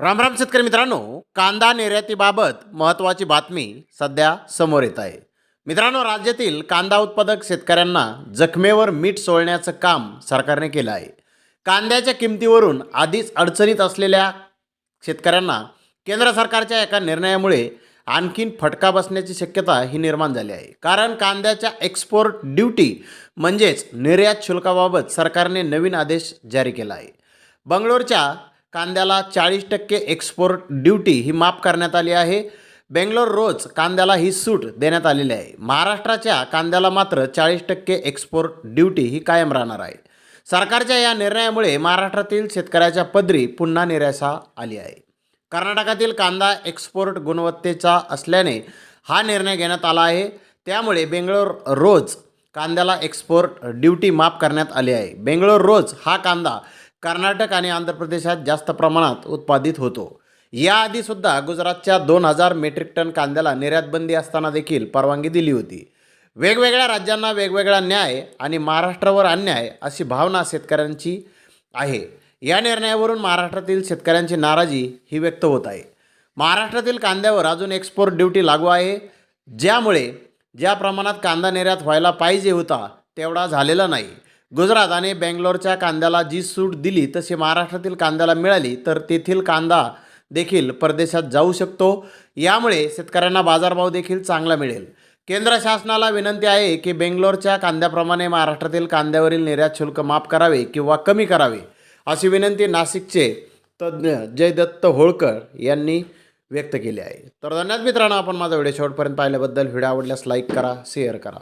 रामराम शेतकरी मित्रांनो कांदा निर्यातीबाबत महत्त्वाची बातमी सध्या समोर येत आहे. मित्रांनो राज्यातील कांदा उत्पादक शेतकऱ्यांना जखमेवर मीठ सोडण्याचं काम सरकारने केलं आहे. कांद्याच्या किमतीवरून आधीच अडचणीत असलेल्या शेतकऱ्यांना केंद्र सरकारच्या एका निर्णयामुळे आणखीन फटका बसण्याची शक्यता ही निर्माण झाली आहे. कारण कांद्याच्या एक्सपोर्ट ड्युटी म्हणजेच निर्यात शुल्काबाबत सरकारने नवीन आदेश जारी केला आहे. बंगलोरच्या कांद्याला चाळीस टक्के एक्सपोर्ट ड्युटी ही माफ करण्यात आली आहे. बेंगलोर रोज कांद्याला ही सूट देण्यात आलेली आहे. महाराष्ट्राच्या कांद्याला मात्र चाळीस टक्के एक्सपोर्ट ड्युटी ही कायम राहणार आहे. सरकारच्या या निर्णयामुळे महाराष्ट्रातील शेतकऱ्याच्या पदरी पुन्हा निराशा आली आहे. कर्नाटकातील कांदा एक्सपोर्ट गुणवत्तेचा असल्याने हा निर्णय घेण्यात आला आहे. त्यामुळे बेंगलोर रोज कांद्याला एक्सपोर्ट ड्युटी माफ करण्यात आली आहे. बेंगलोर रोज हा कांदा कर्नाटक आणि आंध्र प्रदेशात जास्त प्रमाणात उत्पादित होतो. याआधीसुद्धा गुजरातच्या दोन हजार मेट्रिक टन कांद्याला निर्यातबंदी असताना देखील परवानगी दिली होती. वेगवेगळ्या राज्यांना वेगवेगळा न्याय आणि महाराष्ट्रावर अन्याय अशी भावना शेतकऱ्यांची आहे. या निर्णयावरून महाराष्ट्रातील शेतकऱ्यांची नाराजी ही व्यक्त होत आहे. महाराष्ट्रातील कांद्यावर अजून एक्सपोर्ट ड्युटी लागू आहे. ज्यामुळे ज्या प्रमाणात कांदा निर्यात व्हायला पाहिजे होता तेवढा झालेला नाही. गुजरात आणि बेंगलोरच्या कांद्याला जी सूट दिली तशी महाराष्ट्रातील कांद्याला मिळाली तर तेथील कांदा देखील परदेशात जाऊ शकतो. यामुळे शेतकऱ्यांना बाजारभाव देखील चांगला मिळेल. केंद्र शासनाला विनंती आहे की बेंगलोरच्या कांद्याप्रमाणे महाराष्ट्रातील कांद्यावरील निर्यात शुल्क माफ करावे किंवा कमी करावे अशी विनंती नाशिकचे तज्ज्ञ जयदत्त होळकर यांनी व्यक्त केली आहे. तर धन्यवाद मित्रांनो आपण माझा व्हिडिओ शेवटपर्यंत पाहिल्याबद्दल. व्हिडिओ आवडल्यास लाईक करा शेअर करा.